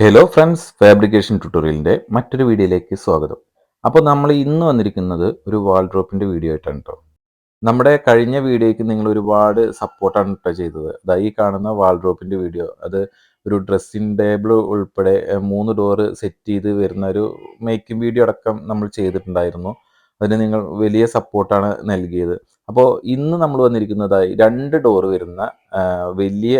Hello friends fabrication ട്യൂട്ടോറിയലിന്റെ മറ്റൊരു വീഡിയോയിലേക്ക് സ്വാഗതം. അപ്പോൾ നമ്മൾ ഇന്ന് വന്നിരിക്കുന്നത് ഒരു വാൾഡ്രോപ്പിന്റെ വീഡിയോ ആയിട്ടാണ് കേട്ടോ നമ്മുടെ കഴിഞ്ഞ വീഡിയോയ്ക്ക് നിങ്ങൾ ഒരുപാട് സപ്പോർട്ടാണ് കേട്ടോ ചെയ്തത്. അതായത് ഈ കാണുന്ന വാൾ വാൾഡ്രോപ്പിന്റെ വീഡിയോ അത് ഒരു ഡ്രസ്സിംഗ് ടേബിൾ ഉൾപ്പെടെ മൂന്ന് ഡോറ് സെറ്റ് ചെയ്ത് വരുന്ന ഒരു മേക്കിംഗ് വീഡിയോ അടക്കം നമ്മൾ ചെയ്തിട്ടുണ്ടായിരുന്നു. അതിന് നിങ്ങൾ വലിയ സപ്പോർട്ടാണ് നൽകിയത്. അപ്പോൾ ഇന്ന് നമ്മൾ വന്നിരിക്കുന്നതായി രണ്ട് ഡോറ് വരുന്ന വലിയ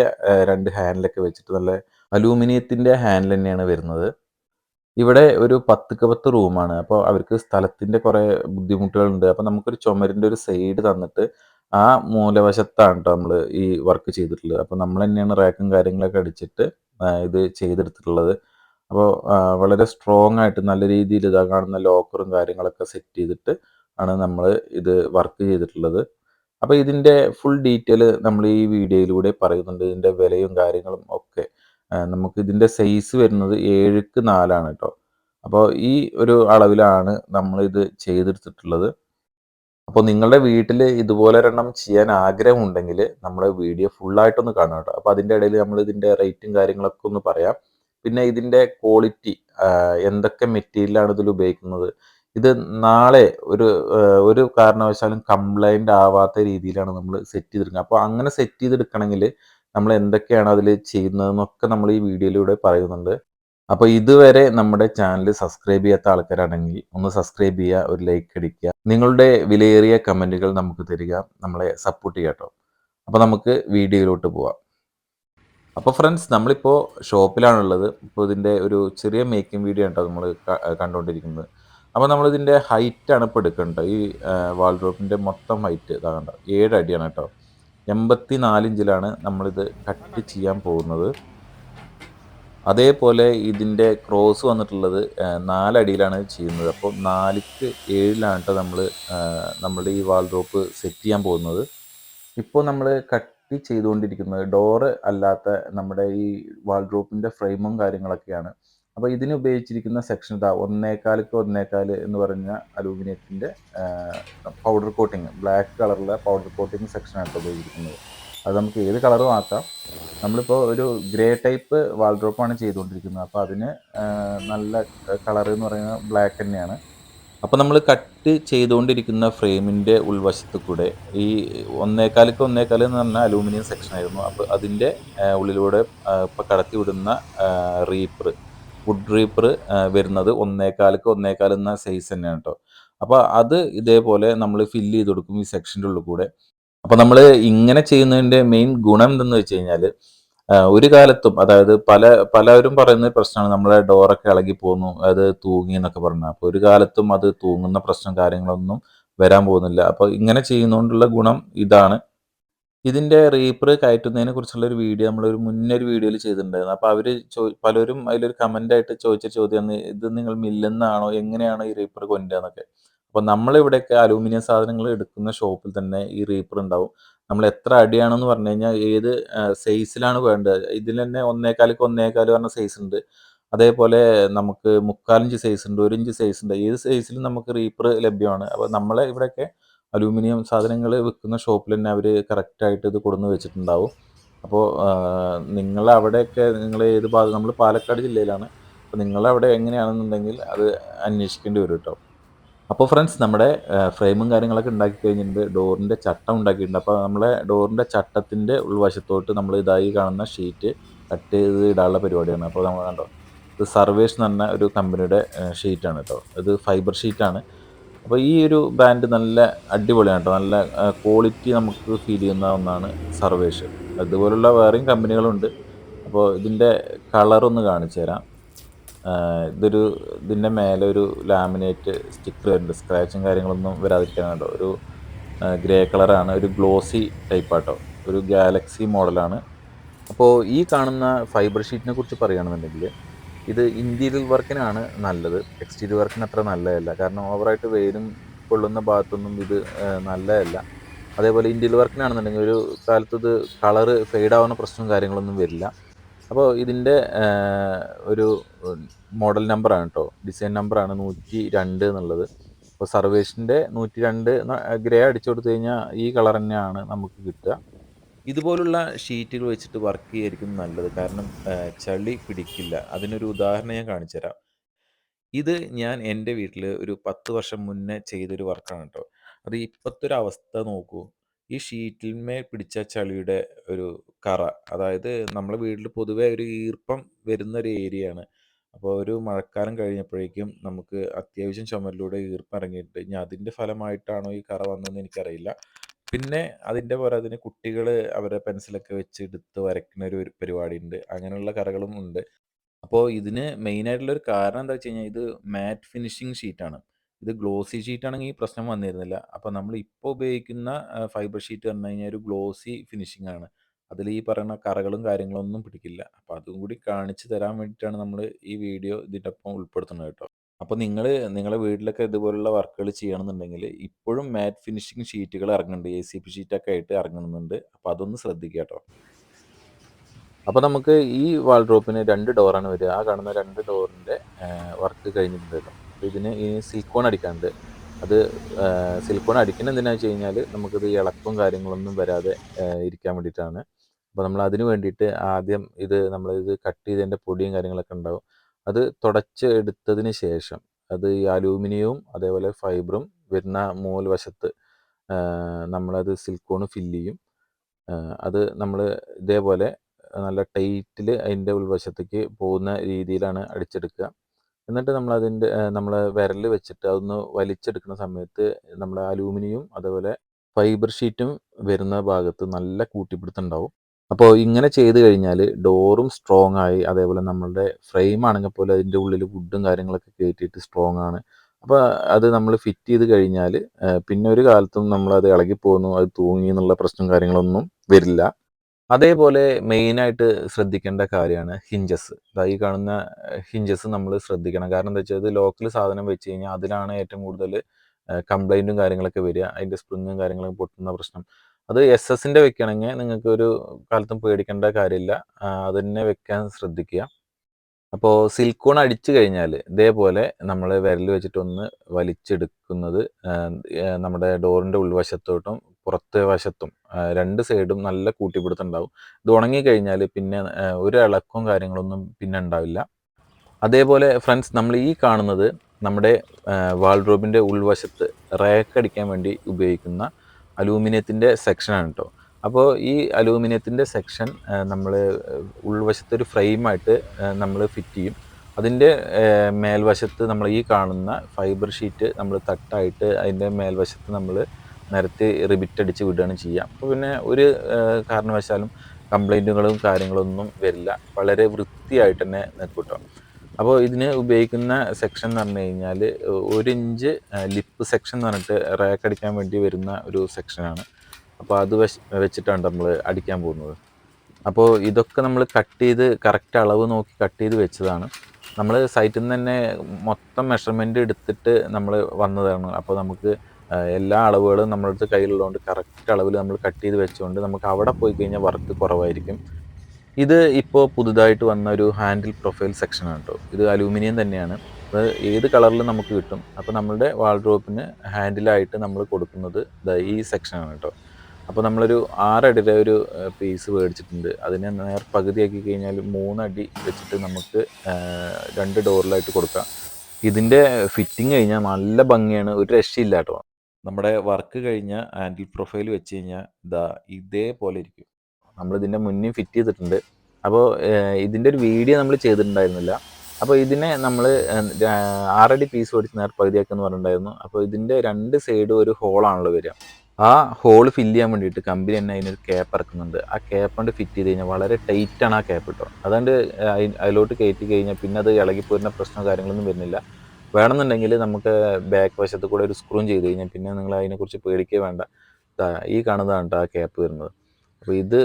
രണ്ട് ഹാൻഡിലൊക്കെ വെച്ചിട്ട് നല്ല അലൂമിനിയത്തിന്റെ ഹാൻഡിൽ തന്നെയാണ് വരുന്നത്. ഇവിടെ ഒരു പത്തുക്ക് പത്ത് റൂമാണ് അപ്പോൾ അവർക്ക് സ്ഥലത്തിന്റെ കുറേ ബുദ്ധിമുട്ടുകളുണ്ട്. അപ്പോൾ നമുക്കൊരു ചുമരിന്റെ ഒരു സൈഡ് തന്നിട്ട് ആ മൂലവശത്താണ് കേട്ടോ നമ്മൾ ഈ വർക്ക് ചെയ്തിട്ടുള്ളത്. അപ്പോൾ നമ്മൾ തന്നെയാണ് റാക്കും കാര്യങ്ങളൊക്കെ അടിച്ചിട്ട് ഇത് ചെയ്തെടുത്തിട്ടുള്ളത്. അപ്പോൾ വളരെ സ്ട്രോങ് ആയിട്ട് നല്ല രീതിയിൽ ഇതാ കാണുന്ന ലോക്കറും കാര്യങ്ങളൊക്കെ സെറ്റ് ചെയ്തിട്ട് ആണ് നമ്മൾ ഇത് വർക്ക് ചെയ്തിട്ടുള്ളത്. അപ്പോൾ ഇതിന്റെ ഫുൾ ഡീറ്റെയിൽ നമ്മൾ ഈ വീഡിയോയിലൂടെ പറയുന്നുണ്ട്. ഇതിന്റെ വിലയും കാര്യങ്ങളും ഒക്കെ. നമുക്ക് ഇതിന്റെ സൈസ് വരുന്നത് ഏഴുക്ക് നാലാണ് കേട്ടോ അപ്പോൾ ഈ ഒരു അളവിലാണ് നമ്മൾ ഇത് ചെയ്തെടുത്തിട്ടുള്ളത്. അപ്പോൾ നിങ്ങളുടെ വീട്ടിൽ ഇതുപോലെ ഒരെണ്ണം ചെയ്യാൻ ആഗ്രഹമുണ്ടെങ്കിൽ നമ്മുടെ വീഡിയോ ഫുള്ളായിട്ടൊന്ന് കാണാം കേട്ടോ അപ്പോൾ അതിന്റെ ഇടയിൽ നമ്മൾ ഇതിന്റെ റേറ്റും കാര്യങ്ങളൊക്കെ ഒന്ന് പറയാം. പിന്നെ ഇതിന്റെ ക്വാളിറ്റി എന്തൊക്കെ മെറ്റീരിയലാണ് ഇതിൽ ഉപയോഗിക്കുന്നത്? ഇത് നാളെ ഒരു ഒരു കാരണവശാലും കംപ്ലൈന്റ് ആവാത്ത രീതിയിലാണ് നമ്മൾ സെറ്റ് ചെയ്തെടുക്കുക അപ്പോൾ അങ്ങനെ സെറ്റ് ചെയ്തെടുക്കണമെങ്കിൽ നമ്മൾ എന്തൊക്കെയാണ് അതിൽ ചെയ്യുന്നതെന്നൊക്കെ നമ്മൾ ഈ വീഡിയോയിലൂടെ പറയുന്നുണ്ട്. അപ്പോൾ ഇതുവരെ നമ്മുടെ ചാനൽ സബ്സ്ക്രൈബ് ചെയ്യാത്ത ആൾക്കാരാണെങ്കിൽ ഒന്ന് സബ്സ്ക്രൈബ് ചെയ്യുക ഒരു ലൈക്ക് അടിക്കുക. നിങ്ങളുടെ വിലയേറിയ കമന്റുകൾ നമുക്ക് തരിക നമ്മളെ സപ്പോർട്ട് ചെയ്യുക കേട്ടോ. അപ്പോൾ നമുക്ക് വീഡിയോയിലോട്ട് പോവാം. അപ്പോൾ ഫ്രണ്ട്സ് നമ്മളിപ്പോൾ ഷോപ്പിലാണുള്ളത്. ഇപ്പോൾ ഇതിന്റെ ഒരു ചെറിയ മേക്കിംഗ് വീഡിയോ ആണ് കേട്ടോ നമ്മൾ കണ്ടുകൊണ്ടിരിക്കുന്നത് അപ്പോൾ നമ്മളിതിന്റെ ഹൈറ്റാണ് ഇപ്പോൾ എടുക്കേണ്ടത്. ഈ വാൾഡ്രോപ്പിന്റെ മൊത്തം ഹൈറ്റ് ഇതാ കണ്ടോ? ഏഴ് അടിയാണ് കേട്ടോ. എൺപത്തി നാലിഞ്ചിലാണ് നമ്മളിത് കട്ട് ചെയ്യാൻ പോകുന്നത്. അതേപോലെ ഇതിന്റെ ക്രോസ് വന്നിട്ടുള്ളത് നാലടിയിലാണ് ചെയ്യുന്നത്. അപ്പോൾ നാലിക്ക് ഏഴിലാണ് കേട്ടോ നമ്മൾ നമ്മുടെ ഈ വാൾ ഡ്രോപ്പ് സെറ്റ് ചെയ്യാൻ പോകുന്നത്. ഇപ്പോൾ നമ്മൾ കട്ട് ചെയ്തുകൊണ്ടിരിക്കുന്നത് ഡോറ് അല്ലാത്ത നമ്മുടെ ഈ വാൾ ഡ്രോപ്പിന്റെ ഫ്രെയിമും കാര്യങ്ങളൊക്കെയാണ്. അപ്പോൾ ഇതിന് ഉപയോഗിച്ചിരിക്കുന്ന സെക്ഷൻ ഇതാ ഒന്നേക്കാൽക്ക് ഒന്നേക്കാൽ എന്ന് പറഞ്ഞ അലൂമിനിയത്തിന്റെ പൗഡർ കോട്ടിങ് ബ്ലാക്ക് കളറിലെ പൗഡർ കോട്ടിങ് സെക്ഷനാണ് ഉപയോഗിച്ചിരിക്കുന്നത്. അത് നമുക്ക് ഏത് കളറും ആക്കാം നമ്മളിപ്പോൾ ഒരു ഗ്രേ ടൈപ്പ് വാൾഡ്രോപ്പാണ് ചെയ്തുകൊണ്ടിരിക്കുന്നത്. അപ്പോൾ അതിന് നല്ല കളർ എന്ന് പറയുന്നത് ബ്ലാക്ക് തന്നെയാണ്. അപ്പോൾ നമ്മൾ കട്ട് ചെയ്തുകൊണ്ടിരിക്കുന്ന ഫ്രെയിമിന്റെ ഉൾവശത്ത് കൂടെ ഈ ഒന്നേക്കാലൊക്കെ ഒന്നേക്കാൽ എന്ന് പറഞ്ഞാൽ അലൂമിനിയം സെക്ഷൻ ആയിരുന്നു. അപ്പോൾ അതിന്റെ ഉള്ളിലൂടെ ഇപ്പോൾ കടത്തി വിടുന്ന റീപ്പർ വുഡ് റീപ്പർ വരുന്നത് ഒന്നേക്കാലക്ക് ഒന്നേക്കാൽ എന്ന സൈസ് തന്നെയാണ് കേട്ടോ അപ്പോൾ അത് ഇതേപോലെ നമ്മൾ ഫില്ല് ചെയ്ത് കൊടുക്കും ഈ സെക്ഷന്റെ ഉള്ളിൽ കൂടെ. അപ്പോൾ നമ്മൾ ഇങ്ങനെ ചെയ്യുന്നതിന്റെ മെയിൻ ഗുണം എന്തെന്ന് വെച്ച് കഴിഞ്ഞാൽ ഒരു കാലത്തും അതായത് പല പലരും പറയുന്ന പ്രശ്നമാണ് നമ്മളെ ഡോറൊക്കെ ഇളകി പോകുന്നു അത് തൂങ്ങി എന്നൊക്കെ പറഞ്ഞാൽ അപ്പോൾ ഒരു കാലത്തും അത് തൂങ്ങുന്ന പ്രശ്നം കാര്യങ്ങളൊന്നും വരാൻ പോകുന്നില്ല. അപ്പോൾ ഇങ്ങനെ ചെയ്യുന്നതുകൊണ്ടുള്ള ഗുണം ഇതാണ്. ഇതിന്റെ റീപ്പർ കയറ്റുന്നതിനെ കുറിച്ചുള്ള ഒരു വീഡിയോ നമ്മളൊരു മുന്നൊരു വീഡിയോയിൽ ചെയ്തിട്ടുണ്ടായിരുന്നു. അപ്പോൾ അവർ ചോ പലരും അതിലൊരു കമന്റായിട്ട് ചോദിച്ച ചോദ്യമാണ് ഇത് നിങ്ങൾ മില്ലെന്നാണോ? എങ്ങനെയാണ് ഈ റീപ്പർ കൊണ്ടുവന്നൊക്കെ അപ്പോൾ നമ്മളിവിടെയൊക്കെ അലൂമിനിയം സാധനങ്ങൾ എടുക്കുന്ന ഷോപ്പിൽ തന്നെ ഈ റീപ്പർ ഉണ്ടാവും. നമ്മൾ എത്ര അടിയാണെന്ന് പറഞ്ഞു കഴിഞ്ഞാൽ ഏത് സൈസിലാണ് വേണ്ടത്. ഇതിൽ തന്നെ ഒന്നേക്കാലിക്ക് ഒന്നേകാൽ പറഞ്ഞ സൈസ് ഉണ്ട്. അതേപോലെ നമുക്ക് മുക്കാലിഞ്ച് സൈസ് ഉണ്ട് ഒരു ഇഞ്ച് സൈസ് ഉണ്ട്. ഏത് സൈസിലും നമുക്ക് റീപ്പർ ലഭ്യമാണ്. അപ്പോൾ നമ്മളെ ഇവിടെയൊക്കെ അലൂമിനിയം സാധനങ്ങൾ വിൽക്കുന്ന ഷോപ്പിൽ തന്നെ അവർ കറക്റ്റായിട്ട് ഇത് കൊടുന്ന് വെച്ചിട്ടുണ്ടാവും. അപ്പോൾ നിങ്ങൾ അവിടെയൊക്കെ നിങ്ങൾ ഏത് ഭാഗം നമ്മൾ പാലക്കാട് ജില്ലയിലാണ്. അപ്പോൾ നിങ്ങളവിടെ എങ്ങനെയാണെന്നുണ്ടെങ്കിൽ അത് അന്വേഷിക്കേണ്ടി വരും കേട്ടോ അപ്പോൾ ഫ്രണ്ട്സ് നമ്മുടെ ഫ്രെയിമും കാര്യങ്ങളൊക്കെ ഉണ്ടാക്കി കഴിഞ്ഞിട്ടുണ്ട്. ഡോറിന്റെ ചട്ടം ഉണ്ടാക്കിയിട്ടുണ്ട്. അപ്പോൾ നമ്മളെ ഡോറിന്റെ ചട്ടത്തിന്റെ ഉൾവശത്തോട്ട് നമ്മൾ ഇതായി കാണുന്ന ഷീറ്റ് കട്ട് ചെയ്ത് ഇടാനുള്ള പരിപാടിയാണ്. അപ്പോൾ നമ്മൾ കണ്ടോ? ഇത് സർവേഷ് എന്ന് പറഞ്ഞ ഒരു കമ്പനിയുടെ ഷീറ്റാണ് കേട്ടോ ഇത് ഫൈബർ ഷീറ്റാണ് അപ്പോൾ ഈ ഒരു ബാൻഡ് നല്ല അടിപൊളിയാണ് നല്ല ക്വാളിറ്റി നമുക്ക് ഫീൽ ചെയ്യുന്ന ഒന്നാണ് സർവേഷൻ അതുപോലുള്ള വേറെയും കമ്പനികളുണ്ട്. അപ്പോൾ ഇതിന്റെ കളറൊന്ന് കാണിച്ചു തരാം. ഇതൊരു ഇതിന്റെ മേലെ ഒരു ലാമിനേറ്റ് സ്റ്റിക്കർ വരുന്നുണ്ട്. സ്ക്രാച്ചും കാര്യങ്ങളൊന്നും വരാതിരിക്കാൻ കേട്ടോ ഒരു ഗ്രേ കളറാണ് ഒരു ഗ്ലോസി ടൈപ്പ് ആട്ടോ. ഒരു ഗാലക്സി മോഡലാണ് അപ്പോൾ ഈ കാണുന്ന ഫൈബർ ഷീറ്റിനെ കുറിച്ച് പറയുകയാണെന്നുണ്ടെങ്കിൽ ഇത് ഇന്റീരിയൽ വർക്കിനാണ് നല്ലത്. എക്സ്റ്റീരിയർ വർക്കിന് അത്ര നല്ലതല്ല. കാരണം ഓവറായിട്ട് വെയിലും കൊള്ളുന്ന ഭാഗത്തൊന്നും ഇത് നല്ലതല്ല. അതേപോലെ ഇന്റീരിയൽ വർക്കിനാണെന്നുണ്ടെങ്കിൽ ഒരു കാലത്ത് ഇത് കളറ് ഫെയ്ഡാവുന്ന പ്രശ്നവും കാര്യങ്ങളൊന്നും വരില്ല. അപ്പോൾ ഇതിന്റെ ഒരു മോഡൽ നമ്പറാണ് കേട്ടോ ഡിസൈൻ നമ്പറാണ് നൂറ്റി രണ്ട് എന്നുള്ളത്. അപ്പോൾ സർവേഷിന്റെ നൂറ്റി രണ്ട് ഗ്രേ അടിച്ചു കൊടുത്തു കഴിഞ്ഞാൽ ഈ കളർ തന്നെയാണ് നമുക്ക് കിട്ടുക. ഇതുപോലുള്ള ഷീറ്റുകൾ വെച്ചിട്ട് വർക്ക് ചെയ്യായിരിക്കും നല്ലത്. കാരണം ചളി പിടിക്കില്ല. അതിനൊരു ഉദാഹരണം ഞാൻ കാണിച്ചു തരാം ഇത് ഞാൻ എന്റെ വീട്ടിൽ ഒരു പത്ത് വർഷം മുന്നേ ചെയ്തൊരു വർക്കാണ് കേട്ടോ അത് ഇപ്പോഴത്തെ ഒരു അവസ്ഥ നോക്കൂ. ഈ ഷീറ്റിന്മേൽ പിടിച്ച ചളിയുടെ ഒരു കറ അതായത് നമ്മളെ വീട്ടിൽ പൊതുവെ ഒരു ഈർപ്പം വരുന്ന ഒരു ഏരിയയാണ് അപ്പോൾ ഒരു മഴക്കാലം കഴിഞ്ഞപ്പോഴേക്കും നമുക്ക് അത്യാവശ്യം ചുമരിലൂടെ ഈർപ്പം ഇറങ്ങിയിട്ട് ഇനി അതിന്റെ ഫലമായിട്ടാണോ ഈ കറ വന്നതെന്ന് എനിക്കറിയില്ല. പിന്നെ അതിന്റെ അതിന് കുട്ടികൾ അവരുടെ പെൻസിലൊക്കെ വെച്ച് എടുത്ത് വരയ്ക്കുന്ന ഒരു പരിപാടി ഉണ്ട് അങ്ങനെയുള്ള കറകളും ഉണ്ട്. അപ്പോൾ ഇതിന് മെയിനായിട്ടുള്ളൊരു കാരണം എന്താ വെച്ച് കഴിഞ്ഞാൽ ഇത് മാറ്റ് ഫിനിഷിംഗ് ഷീറ്റാണ്. ഇത് ഗ്ലോസി ഷീറ്റ് ആണെങ്കിൽ ഈ പ്രശ്നം വന്നിരുന്നില്ല. അപ്പോൾ നമ്മൾ ഇപ്പോൾ ഉപയോഗിക്കുന്ന ഫൈബർ ഷീറ്റ് പറഞ്ഞു കഴിഞ്ഞാൽ ഒരു ഗ്ലോസി ആണ്. അതിൽ ഈ പറയുന്ന കറകളും കാര്യങ്ങളൊന്നും പിടിക്കില്ല. അപ്പോൾ അതും കൂടി കാണിച്ചു തരാൻ വേണ്ടിയിട്ടാണ് നമ്മൾ ഈ വീഡിയോ ഇതിന്റെ ഒപ്പം ഉൾപ്പെടുത്തുന്നത് കേട്ടോ. അപ്പോൾ നിങ്ങൾ നിങ്ങളെ വീട്ടിലൊക്കെ ഇതുപോലുള്ള വർക്കുകൾ ചെയ്യണമെന്നുണ്ടെങ്കിൽ ഇപ്പോഴും മാറ്റ് ഫിനിഷിംഗ് ഷീറ്റുകൾ ഇറങ്ങുന്നുണ്ട്. എ സി പി ഷീറ്റൊക്കെ ആയിട്ട് ഇറങ്ങുന്നുണ്ട്. അപ്പോൾ അതൊന്ന് ശ്രദ്ധിക്കുക കേട്ടോ. അപ്പോൾ നമുക്ക് ഈ വാൾഡ്രോപ്പിന് രണ്ട് ഡോറാണ് വരിക. ആ കാണുന്ന രണ്ട് ഡോറിന്റെ വർക്ക് കഴിഞ്ഞിട്ടുണ്ടല്ലോ. അപ്പോൾ ഇതിന് ഈ സിലിക്കോൺ അടിക്കാനുണ്ട്. അത് സിലിക്കോൺ അടിക്കുന്നത് എന്തിനാണെന്ന് വെച്ച് കഴിഞ്ഞാൽ നമുക്കിത് ഇളക്കും കാര്യങ്ങളൊന്നും വരാതെ ഇരിക്കാൻ വേണ്ടിയിട്ടാണ്. അപ്പോൾ നമ്മൾ അതിന് വേണ്ടിയിട്ട് ആദ്യം ഇത് നമ്മളിത് കട്ട് ചെയ്തതിന്റെ പൊടിയും കാര്യങ്ങളൊക്കെ ഉണ്ടാവും. അത് തുടച്ച് എടുത്തതിന് ശേഷം അത് ഈ അലൂമിനിയവും അതേപോലെ ഫൈബറും വരുന്ന മൂൽ വശത്ത് നമ്മളത് സിലിക്കോൺ ഫില്ല് ചെയ്യും. അത് നമ്മൾ ഇതേപോലെ നല്ല ടൈറ്റിൽ അതിന്റെ ഉൾവശത്തേക്ക് പോകുന്ന രീതിയിലാണ് അടിച്ചെടുക്കുക. എന്നിട്ട് നമ്മൾ അതിന്റെ നമ്മൾ വിരൽ വെച്ചിട്ട് അതൊന്ന് വലിച്ചെടുക്കുന്ന സമയത്ത് നമ്മൾ അലൂമിനിയം അതേപോലെ ഫൈബർ ഷീറ്റും വരുന്ന ഭാഗത്ത് നല്ല കൂട്ടിപ്പിടുത്തം ഉണ്ടാവും. അപ്പോൾ ഇങ്ങനെ ചെയ്ത് കഴിഞ്ഞാൽ ഡോറും സ്ട്രോങ് ആയി അതേപോലെ നമ്മളുടെ ഫ്രെയിം ആണെങ്കിൽ പോലും അതിന്റെ ഉള്ളിൽ വുഡും കാര്യങ്ങളൊക്കെ കയറ്റിയിട്ട് സ്ട്രോങ് ആണ്. അപ്പോൾ അത് നമ്മൾ ഫിറ്റ് ചെയ്ത് കഴിഞ്ഞാൽ പിന്നെ ഒരു കാലത്തും നമ്മൾ അത് ഇളകി പോകുന്നു അത് തൂങ്ങി എന്നുള്ള പ്രശ്നം കാര്യങ്ങളൊന്നും വരില്ല. അതേപോലെ മെയിനായിട്ട് ശ്രദ്ധിക്കേണ്ട കാര്യമാണ് ഹിഞ്ചസ് ഈ കാണുന്ന ഹിഞ്ചസ് നമ്മൾ ശ്രദ്ധിക്കണം. കാരണം എന്താ വെച്ചാൽ ലോക്കൽ സാധനം വെച്ച് കഴിഞ്ഞാൽ അതിലാണ് ഏറ്റവും കൂടുതൽ കംപ്ലൈന്റും കാര്യങ്ങളൊക്കെ വരിക. അതിന്റെ സ്പ്രിങ്ങും കാര്യങ്ങളും പൊട്ടുന്ന പ്രശ്നം. അത് എസ് എസിന്റെ വെക്കുകയാണെങ്കിൽ നിങ്ങൾക്ക് ഒരു കാലത്തും പേടിക്കേണ്ട കാര്യമില്ല. അതിനെ വെക്കാൻ ശ്രദ്ധിക്കുക. അപ്പോൾ സിൽക്കോൺ അടിച്ചു കഴിഞ്ഞാൽ ഇതേപോലെ നമ്മൾ വിരൽ വെച്ചിട്ടൊന്ന് വലിച്ചെടുക്കുന്നത് നമ്മുടെ ഡോറിന്റെ ഉൾവശത്തോട്ടും പുറത്തെ വശത്തും രണ്ട് സൈഡും നല്ല കൂട്ടിപ്പിടുത്തം ഇത് ഇത് ഉണങ്ങിക്കഴിഞ്ഞാൽ പിന്നെ ഒരു ഇളക്കവും കാര്യങ്ങളൊന്നും പിന്നെ ഉണ്ടാവില്ല. അതേപോലെ ഫ്രണ്ട്സ് നമ്മൾ ഈ കാണുന്നത് നമ്മുടെ വാൾഡ്രോബിന്റെ ഉൾവശത്ത് റേക്ക് അടിക്കാൻ വേണ്ടി ഉപയോഗിക്കുന്ന അലൂമിനിയത്തിന്റെ സെക്ഷനാണ് കേട്ടോ അപ്പോൾ ഈ അലൂമിനിയത്തിന്റെ സെക്ഷൻ നമ്മൾ ഉൾവശത്തൊരു ഫ്രെയിമായിട്ട് നമ്മൾ ഫിറ്റ് ചെയ്യും. അതിന്റെ മേൽവശത്ത് നമ്മൾ ഈ കാണുന്ന ഫൈബർ ഷീറ്റ് നമ്മൾ തട്ടായിട്ട് അതിന്റെ മേൽവശത്ത് നമ്മൾ നിരത്തി റിബിറ്റ് അടിച്ച് വിടുകയാണ് ചെയ്യുക. അപ്പോൾ പിന്നെ ഒരു കാരണവശാലും കംപ്ലൈന്റുകളും കാര്യങ്ങളൊന്നും വരില്ല. വളരെ വൃത്തിയായിട്ട് തന്നെ നിൽക്കും കേട്ടോ അപ്പോൾ ഇതിന് ഉപയോഗിക്കുന്ന സെക്ഷൻ എന്ന് പറഞ്ഞു കഴിഞ്ഞാൽ ഒരു ഇഞ്ച് ലിപ്പ് സെക്ഷൻ എന്ന് പറഞ്ഞിട്ട് റാക്ക് അടിക്കാൻ വേണ്ടി വരുന്ന ഒരു സെക്ഷനാണ് അപ്പോൾ അത് വെച്ച് വെച്ചിട്ടാണ് നമ്മൾ അടിക്കാൻ പോകുന്നത്. അപ്പോൾ ഇതൊക്കെ നമ്മൾ കട്ട് ചെയ്ത് കറക്റ്റ് അളവ് നോക്കി കട്ട് ചെയ്ത് വെച്ചതാണ്. നമ്മൾ സൈറ്റിൽ നിന്ന് തന്നെ മൊത്തം മെഷർമെന്റ് എടുത്തിട്ട് നമ്മൾ വന്നതാണ്. അപ്പോൾ നമുക്ക് എല്ലാ അളവുകളും നമ്മളടുത്ത് കയ്യിലുള്ളതുകൊണ്ട് കറക്റ്റ് അളവിൽ നമ്മൾ കട്ട് ചെയ്ത് വെച്ചുകൊണ്ട് നമുക്ക് അവിടെ പോയി കഴിഞ്ഞാൽ വർക്ക് കുറവായിരിക്കും. ഇത് ഇപ്പോൾ പുതുതായിട്ട് വന്ന ഒരു ഹാൻഡിൽ പ്രൊഫൈൽ സെക്ഷനാണ് കേട്ടോ ഇത് അലൂമിനിയം തന്നെയാണ്. അത് ഏത് കളറിലും നമുക്ക് കിട്ടും? അപ്പോൾ നമ്മളുടെ വാൾഡ്രോപ്പിന് ഹാൻഡിലായിട്ട് നമ്മൾ കൊടുക്കുന്നത് ഈ സെക്ഷനാണ് കേട്ടോ അപ്പോൾ നമ്മളൊരു ആറടിയുടെ ഒരു പീസ് മേടിച്ചിട്ടുണ്ട്. അതിനെ നേർ പകുതിയാക്കി കഴിഞ്ഞാൽ മൂന്നടി വെച്ചിട്ട് നമുക്ക് രണ്ട് ഡോറിലായിട്ട് കൊടുക്കാം. ഇതിന്റെ ഫിറ്റിംഗ് കഴിഞ്ഞാൽ നല്ല ഭംഗിയാണ്. ഒരു രക്ഷയില്ല കേട്ടോ നമ്മുടെ വർക്ക് കഴിഞ്ഞ ആൻഡിൽ പ്രൊഫൈൽ വെച്ച് കഴിഞ്ഞാൽ ഇതാ ഇതേപോലെ ഇരിക്കും. നമ്മൾ ഇതിന്റെ മുന്നേ ഫിറ്റ് ചെയ്തിട്ടുണ്ട് അപ്പോൾ ഇതിന്റെ ഒരു വീഡിയോ നമ്മൾ ചെയ്തിട്ടുണ്ടായിരുന്നില്ല. അപ്പോൾ ഇതിനെ നമ്മൾ ആറടി പീസ് മേടിച്ച് നേർ പകുതിയാക്കെന്ന് പറഞ്ഞിട്ടുണ്ടായിരുന്നു. അപ്പോൾ ഇതിന്റെ രണ്ട് സൈഡും ഒരു ഹോളാണല്ലോ വരിക. ആ ഹോൾ ഫില്ല് ചെയ്യാൻ വേണ്ടിയിട്ട് കമ്പനി തന്നെ അതിനൊരു ക്യാപ്പ് ഇറക്കുന്നുണ്ട്. ആ ക്യാപ്പ് കൊണ്ട് ഫിറ്റ് ചെയ്ത് കഴിഞ്ഞാൽ വളരെ ടൈറ്റാണ് ആ ക്യാപ്പ് കേട്ടോ അതുകൊണ്ട് അതിലോട്ട് കയറ്റി കഴിഞ്ഞാൽ പിന്നെ അത് ഇളകിപ്പോരുന്ന പ്രശ്നമോ കാര്യങ്ങളൊന്നും വരുന്നില്ല. വേണമെന്നുണ്ടെങ്കിൽ നമുക്ക് ബാക്ക് വശത്ത് കൂടെ ഒരു സ്ക്രൂം ചെയ്ത് കഴിഞ്ഞാൽ പിന്നെ നിങ്ങൾ അതിനെക്കുറിച്ച് പേടിക്കുക വേണ്ട. ഈ കാണുന്നതാണ് കേട്ടോ ആ ക്യാപ്പ് വരുന്നത്. അപ്പോൾ ഇത്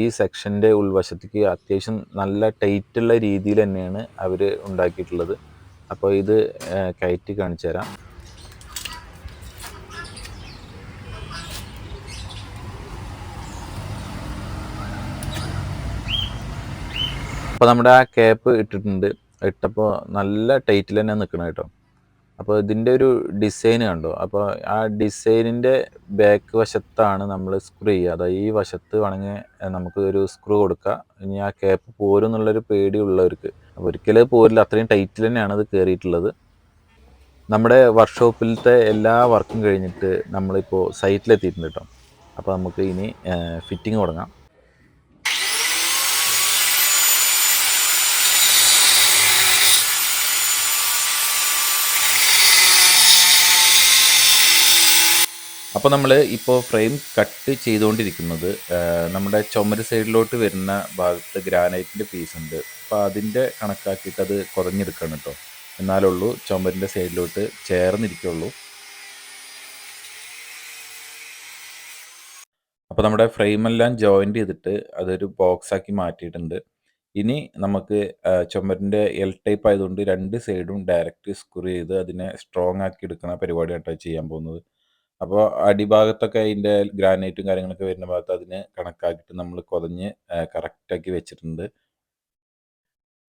ഈ സെക്ഷന്റെ ഉൾവശത്തേക്ക് അത്യാവശ്യം നല്ല ടൈറ്റുള്ള രീതിയിൽ തന്നെയാണ് അവർ ഉണ്ടാക്കിയിട്ടുള്ളത്. അപ്പോൾ ഇത് കയറ്റി കാണിച്ചു തരാം. അപ്പോൾ നമ്മുടെ ആ ക്യാപ്പ് ഇട്ടിട്ടുണ്ട്. ഇട്ടപ്പോൾ നല്ല ടൈറ്റിൽ തന്നെ നിൽക്കണം കേട്ടോ. അപ്പോൾ ഇതിന്റെ ഒരു ഡിസൈൻ കണ്ടോ. അപ്പോൾ ആ ഡിസൈനിന്റെ ബാക്ക് വശത്താണ് നമ്മൾ സ്ക്രൂ ചെയ്യുക. അതായത് ഈ വശത്ത് വേണമെങ്കിൽ നമുക്ക് ഒരു സ്ക്രൂ കൊടുക്കുക ഇനി ആ ക്യാപ്പ് പോരും എന്നുള്ളൊരു പേടിയുള്ളവർക്ക് അപ്പോൾ ഒരിക്കലും പോരില്ല. അത്രയും ടൈറ്റിൽ തന്നെയാണ് അത് കയറിയിട്ടുള്ളത് നമ്മുടെ വർക്ക്ഷോപ്പിലത്തെ എല്ലാ വർക്കും കഴിഞ്ഞിട്ട് നമ്മളിപ്പോൾ സൈറ്റിലെത്തിയിട്ടുണ്ട് കേട്ടോ അപ്പോൾ നമുക്ക് ഇനി ഫിറ്റിംഗ് തുടങ്ങാം. അപ്പോൾ നമ്മൾ ഇപ്പോൾ ഫ്രെയിം കട്ട് ചെയ്തുകൊണ്ടിരിക്കുന്നത് നമ്മുടെ ചുമര് സൈഡിലോട്ട് വരുന്ന ഭാഗത്ത് ഗ്രാനൈറ്റിന്റെ പീസ് ഉണ്ട്. അപ്പോൾ അതിന്റെ കണക്കാക്കിയിട്ട് അത് കുറഞ്ഞെടുക്കണം കേട്ടോ എന്നാലുള്ളൂ ചുമരിന്റെ സൈഡിലോട്ട് ചേർന്നിരിക്കുള്ളൂ. അപ്പോൾ നമ്മുടെ ഫ്രെയിമെല്ലാം ജോയിന്റ് ചെയ്തിട്ട് അതൊരു ബോക്സ് ആക്കി മാറ്റിയിട്ടുണ്ട്. ഇനി നമുക്ക് ചുമരിന്റെ എൽ ടൈപ്പ് ആയതുകൊണ്ട് രണ്ട് സൈഡും ഡയറക്റ്റ് സ്ക്രൂ ചെയ്ത് അതിനെ സ്ട്രോങ് ആക്കി എടുക്കുന്ന പരിപാടിയായിട്ടാണ് ചെയ്യാൻ പോകുന്നത്. അപ്പോൾ അടിഭാഗത്തൊക്കെ അതിന്റെ ഗ്രാനൈറ്റും കാര്യങ്ങളൊക്കെ വരുന്ന ഭാഗത്ത് അതിന് കണക്കാക്കിയിട്ട് നമ്മൾ കുതഞ്ഞ് കറക്റ്റാക്കി വെച്ചിട്ടുണ്ട്.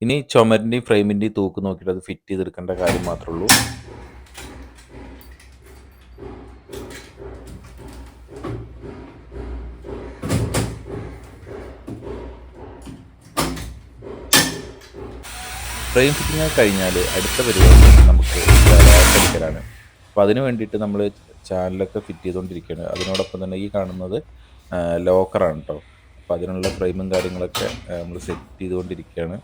ഇനി ചുമരിന്റെയും ഫ്രെയിമിന്റെയും തൂക്ക് നോക്കിയിട്ട് അത് ഫിറ്റ് ചെയ്തെടുക്കേണ്ട കാര്യം മാത്രമേ ഉള്ളൂ. ഫ്രെയിം ഫിറ്റിംഗ് കഴിഞ്ഞാൽ അടുത്ത പരിപാടി നമുക്ക് അപ്പോൾ അതിന് വേണ്ടിയിട്ട് നമ്മൾ ചാനലൊക്കെ ഫിറ്റ് ചെയ്തുകൊണ്ടിരിക്കുകയാണ്. അതിനോടൊപ്പം തന്നെ ഈ കാണുന്നത് ലോക്കറാണ് കേട്ടോ അപ്പോൾ അതിനുള്ള ഫ്രെയിമും കാര്യങ്ങളൊക്കെ നമ്മൾ സെറ്റ് ചെയ്തുകൊണ്ടിരിക്കുകയാണ്.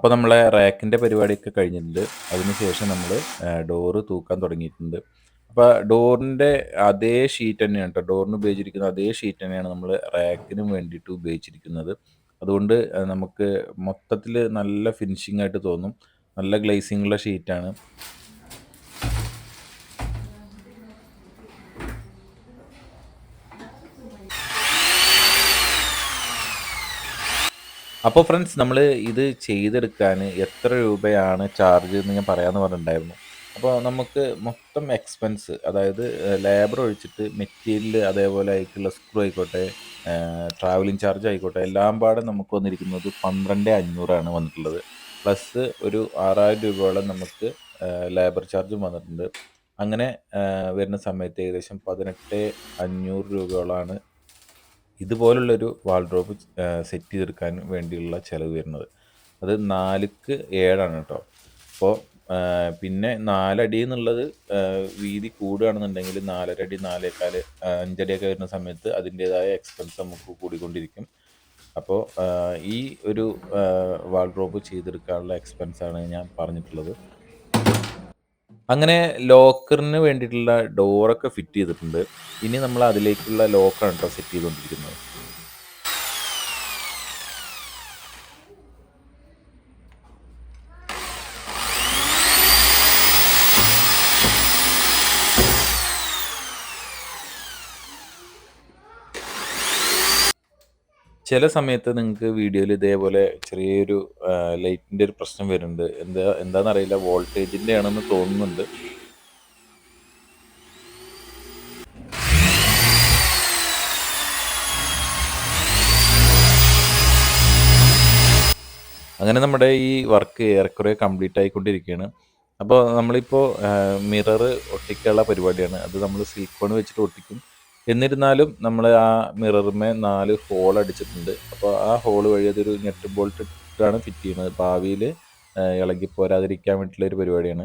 അപ്പോൾ നമ്മളെ റാക്കിന്റെ പരിപാടിയൊക്കെ കഴിഞ്ഞിട്ടുണ്ട്. അതിനുശേഷം നമ്മൾ ഡോറ് തൂക്കാൻ തുടങ്ങിയിട്ടുണ്ട്. അപ്പോൾ ഡോറിന്റെ അതേ ഷീറ്റ് തന്നെയാണ് കേട്ടോ ഡോറിന് ഉപയോഗിച്ചിരിക്കുന്ന അതേ ഷീറ്റ് തന്നെയാണ് നമ്മൾ റാക്കിനും വേണ്ടിയിട്ട് ഉപയോഗിച്ചിരിക്കുന്നത്. അതുകൊണ്ട് നമുക്ക് മൊത്തത്തിൽ നല്ല ഫിനിഷിംഗ് ആയിട്ട് തോന്നും. നല്ല ഗ്ലേസിംഗ് ഉള്ള ഷീറ്റാണ് അപ്പോൾ ഫ്രണ്ട്സ് നമ്മൾ ഇത് ചെയ്തെടുക്കാൻ എത്ര രൂപയാണ് ചാർജ് എന്ന് ഞാൻ പറയാമെന്ന് പറഞ്ഞിട്ടുണ്ടായിരുന്നു. അപ്പോൾ നമുക്ക് മൊത്തം എക്സ്പെൻസ് അതായത് ലേബർ ഒഴിച്ചിട്ട് മെറ്റീരിയൽ അതേപോലെ ആയിട്ടുള്ള സ്ക്രൂ ആയിക്കോട്ടെ ട്രാവലിംഗ് ചാർജ് ആയിക്കോട്ടെ എല്ലാം പാടെ നമുക്ക് വന്നിരിക്കുന്നത് പന്ത്രണ്ട് അഞ്ഞൂറാണ് വന്നിട്ടുള്ളത്. പ്ലസ് ഒരു ആറായിരം രൂപയോളം നമുക്ക് ലേബർ ചാർജും വന്നിട്ടുണ്ട്. അങ്ങനെ വരുന്ന സമയത്ത് ഏകദേശം പതിനെട്ട് അഞ്ഞൂറ് രൂപയോളമാണ് ഇതുപോലുള്ളൊരു വാൾഡ്രോപ്പ് സെറ്റ് ചെയ്തെടുക്കാൻ വേണ്ടിയുള്ള ചിലവ് വരുന്നത്. അത് നാലുക്ക് ഏഴാണ് കേട്ടോ. അപ്പോൾ പിന്നെ നാലടി എന്നുള്ളത് വീതി കൂടുകയാണെന്നുണ്ടെങ്കിൽ നാലര അടി നാലേക്കാൽ അഞ്ചടിയൊക്കെ വരുന്ന സമയത്ത് അതിന്റേതായ എക്സ്പെൻസ് നമുക്ക് കൂടിക്കൊണ്ടിരിക്കും. അപ്പോൾ ഈ ഒരു വാൾഡ്രോപ്പ് ചെയ്തെടുക്കാനുള്ള എക്സ്പെൻസാണ് ഞാൻ പറഞ്ഞിട്ടുള്ളത്. അങ്ങനെ ലോക്കറിന് വേണ്ടിയിട്ടുള്ള ഡോറൊക്കെ ഫിറ്റ് ചെയ്തിട്ടുണ്ട്. ഇനി നമ്മൾ അതിലേക്കുള്ള ലോക്കാണ് കേട്ടോ സെറ്റ് ചെയ്തുകൊണ്ടിരിക്കുന്നത്. ചില സമയത്ത് നിങ്ങൾക്ക് വീഡിയോയിൽ ഇതേപോലെ ചെറിയൊരു ലൈറ്റിന്റെ ഒരു പ്രശ്നം വരുന്നുണ്ട്. എന്താ എന്താണെന്നറിയില്ല വോൾട്ടേജിന്റെ ആണെന്ന് തോന്നുന്നുണ്ട്. അങ്ങനെ നമ്മുടെ ഈ വർക്ക് ഏറെക്കുറെ കംപ്ലീറ്റ് ആയിക്കൊണ്ടിരിക്കുകയാണ്. അപ്പോൾ നമ്മളിപ്പോൾ മിറർ ഒട്ടിക്കാനുള്ള പരിപാടിയാണ്. അത് നമ്മൾ സിലിക്കോൺ വെച്ചിട്ട് ഒട്ടിക്കും. എന്നിരുന്നാലും നമ്മൾ ആ മിററുമേ നാല് ഹോൾ അടിച്ചിട്ടുണ്ട്. അപ്പോൾ ആ ഹോൾ വഴി അതൊരു നെറ്റ് ബോൾട്ട് ഇട്ടാണ് ഫിറ്റ് ചെയ്യുന്നത് ഭാവിയിൽ ഇളകി പോരാതിരിക്കാൻ വേണ്ടിയിട്ടുള്ള ഒരു പരിപാടിയാണ്.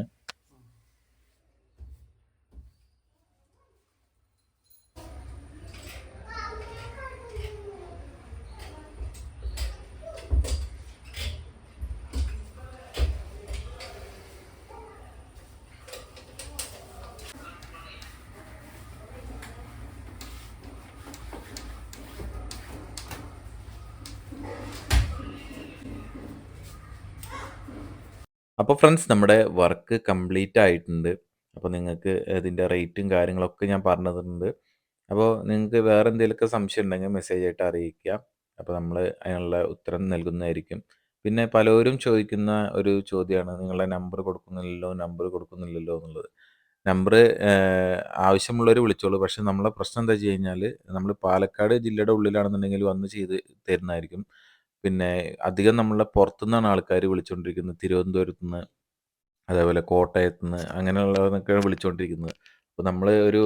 അപ്പോൾ ഫ്രണ്ട്സ് നമ്മുടെ വർക്ക് കംപ്ലീറ്റ് ആയിട്ടുണ്ട്. അപ്പോൾ നിങ്ങൾക്ക് ഇതിന്റെ റേറ്റും കാര്യങ്ങളൊക്കെ ഞാൻ പറഞ്ഞു. അപ്പോൾ നിങ്ങൾക്ക് വേറെ എന്തെങ്കിലുമൊക്കെ സംശയം ഉണ്ടെങ്കിൽ മെസ്സേജ് ആയിട്ട് അറിയിക്കുക. അപ്പോൾ നമ്മൾ അതിനുള്ള ഉത്തരം നൽകുന്നതായിരിക്കും. പിന്നെ പലരും ചോദിക്കുന്ന ഒരു ചോദ്യമാണ് നിങ്ങളുടെ നമ്പർ കൊടുക്കുന്നില്ലല്ലോ, നമ്പർ കൊടുക്കുന്നില്ലല്ലോ എന്നുള്ളത്. നമ്പർ ആവശ്യമുള്ളവർ വിളിച്ചോളൂ. പക്ഷേ നമ്മളെ പ്രശ്നം എന്താ വെച്ച് കഴിഞ്ഞാൽ നമ്മൾ പാലക്കാട് ജില്ലയുടെ ഉള്ളിലാണെന്നുണ്ടെങ്കിൽ വന്ന് ചെയ്ത് തരുന്നതായിരിക്കും. പിന്നെ അധികം നമ്മളെ പുറത്തുനിന്നാണ് ആൾക്കാർ വിളിച്ചുകൊണ്ടിരിക്കുന്നത്. തിരുവനന്തപുരത്ത് നിന്ന് അതേപോലെ കോട്ടയത്ത് നിന്ന് അങ്ങനെയുള്ളവരൊക്കെയാണ് വിളിച്ചുകൊണ്ടിരിക്കുന്നത്. അപ്പോൾ നമ്മൾ ഒരു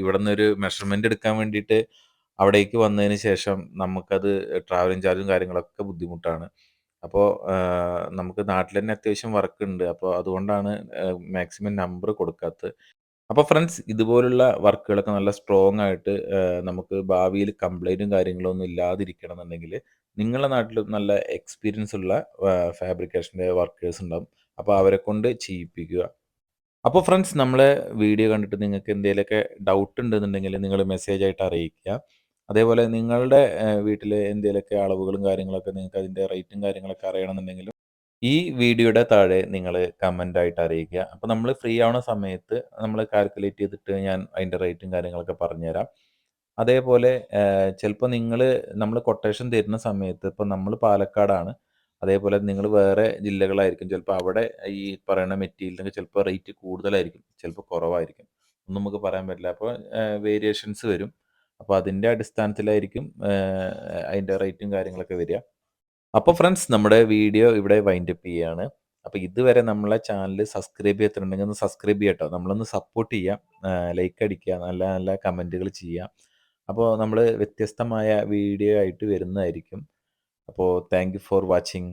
ഇവിടുന്ന് ഒരു മെഷർമെന്റ് എടുക്കാൻ വേണ്ടിയിട്ട് അവിടേക്ക് വന്നതിന് ശേഷം നമുക്കത് ട്രാവലിംഗ് ചാർജും കാര്യങ്ങളൊക്കെ ബുദ്ധിമുട്ടാണ്. അപ്പോൾ ഏഹ്, നമുക്ക് നാട്ടിൽ തന്നെ അത്യാവശ്യം വർക്ക് ഉണ്ട്. അപ്പോൾ അതുകൊണ്ടാണ് മാക്സിമം നമ്പർ കൊടുക്കാത്തത്. അപ്പോൾ ഫ്രണ്ട്സ് ഇതുപോലുള്ള വർക്കുകളൊക്കെ നല്ല സ്ട്രോങ് ആയിട്ട് നമുക്ക് ഭാവിയിൽ കംപ്ലൈന്റും കാര്യങ്ങളൊന്നും ഇല്ലാതിരിക്കണം എന്നുണ്ടെങ്കിൽ നിങ്ങളുടെ നാട്ടിൽ നല്ല എക്സ്പീരിയൻസ് ഉള്ള ഫാബ്രിക്കേഷന്റെ വർക്കേഴ്സ് ഉണ്ടാവും. അപ്പോൾ അവരെ കൊണ്ട് ചെയ്യിപ്പിക്കുക. അപ്പോൾ ഫ്രണ്ട്സ് നമ്മളെ വീഡിയോ കണ്ടിട്ട് നിങ്ങൾക്ക് എന്തെങ്കിലുമൊക്കെ ഡൗട്ട് ഉണ്ടെന്നുണ്ടെങ്കിൽ നിങ്ങൾ മെസ്സേജ് ആയിട്ട് അറിയിക്കുക. അതേപോലെ നിങ്ങളുടെ വീട്ടിലെ എന്തെങ്കിലുമൊക്കെ അളവുകളും കാര്യങ്ങളൊക്കെ നിങ്ങൾക്ക് അതിന്റെ റേറ്റും കാര്യങ്ങളൊക്കെ അറിയണമെന്നുണ്ടെങ്കിലും ഈ വീഡിയോയുടെ താഴെ നിങ്ങൾ കമന്റ് ആയിട്ട് അറിയിക്കുക. അപ്പോൾ നമ്മൾ ഫ്രീ ആവുന്ന സമയത്ത് നമ്മൾ കാൽക്കുലേറ്റ് ചെയ്തിട്ട് ഞാൻ അതിന്റെ റേറ്റും കാര്യങ്ങളൊക്കെ പറഞ്ഞുതരാം. അതേപോലെ ചിലപ്പോൾ നിങ്ങൾ നമ്മൾ കൊട്ടേഷൻ തരുന്ന സമയത്ത് ഇപ്പോൾ നമ്മൾ പാലക്കാടാണ്. അതേപോലെ നിങ്ങൾ വേറെ ജില്ലകളായിരിക്കും. ചിലപ്പോൾ അവിടെ ഈ പറയുന്ന മെറ്റീരിയലിനൊക്കെ ചിലപ്പോൾ റേറ്റ് കൂടുതലായിരിക്കും. ചിലപ്പോൾ കുറവായിരിക്കും. ഒന്നും നമുക്ക് പറയാൻ പറ്റില്ല. അപ്പോൾ വേരിയേഷൻസ് വരും. അപ്പോൾ അതിന്റെ അടിസ്ഥാനത്തിലായിരിക്കും അതിന്റെ റേറ്റും കാര്യങ്ങളൊക്കെ വരിക. അപ്പോൾ ഫ്രണ്ട്സ് നമ്മുടെ വീഡിയോ ഇവിടെ വൈൻഡ് അപ്പ് ചെയ്യാണ്. അപ്പോൾ ഇതുവരെ നമ്മളെ ചാനൽ സബ്സ്ക്രൈബ് ചെയ്തിട്ടുണ്ടെങ്കിൽ ഒന്ന് സബ്സ്ക്രൈബ് ചെയ്യട്ടോ നമ്മളൊന്ന് സപ്പോർട്ട് ചെയ്യാം ലൈക്ക് അടിക്കുക. നല്ല നല്ല കമന്റുകൾ ചെയ്യാം അപ്പോൾ നമ്മൾ വ്യത്യസ്തമായ വീഡിയോ ആയിട്ട് വരുന്നതായിരിക്കും. അപ്പോൾ താങ്ക് ഫോർ വാച്ചിങ്.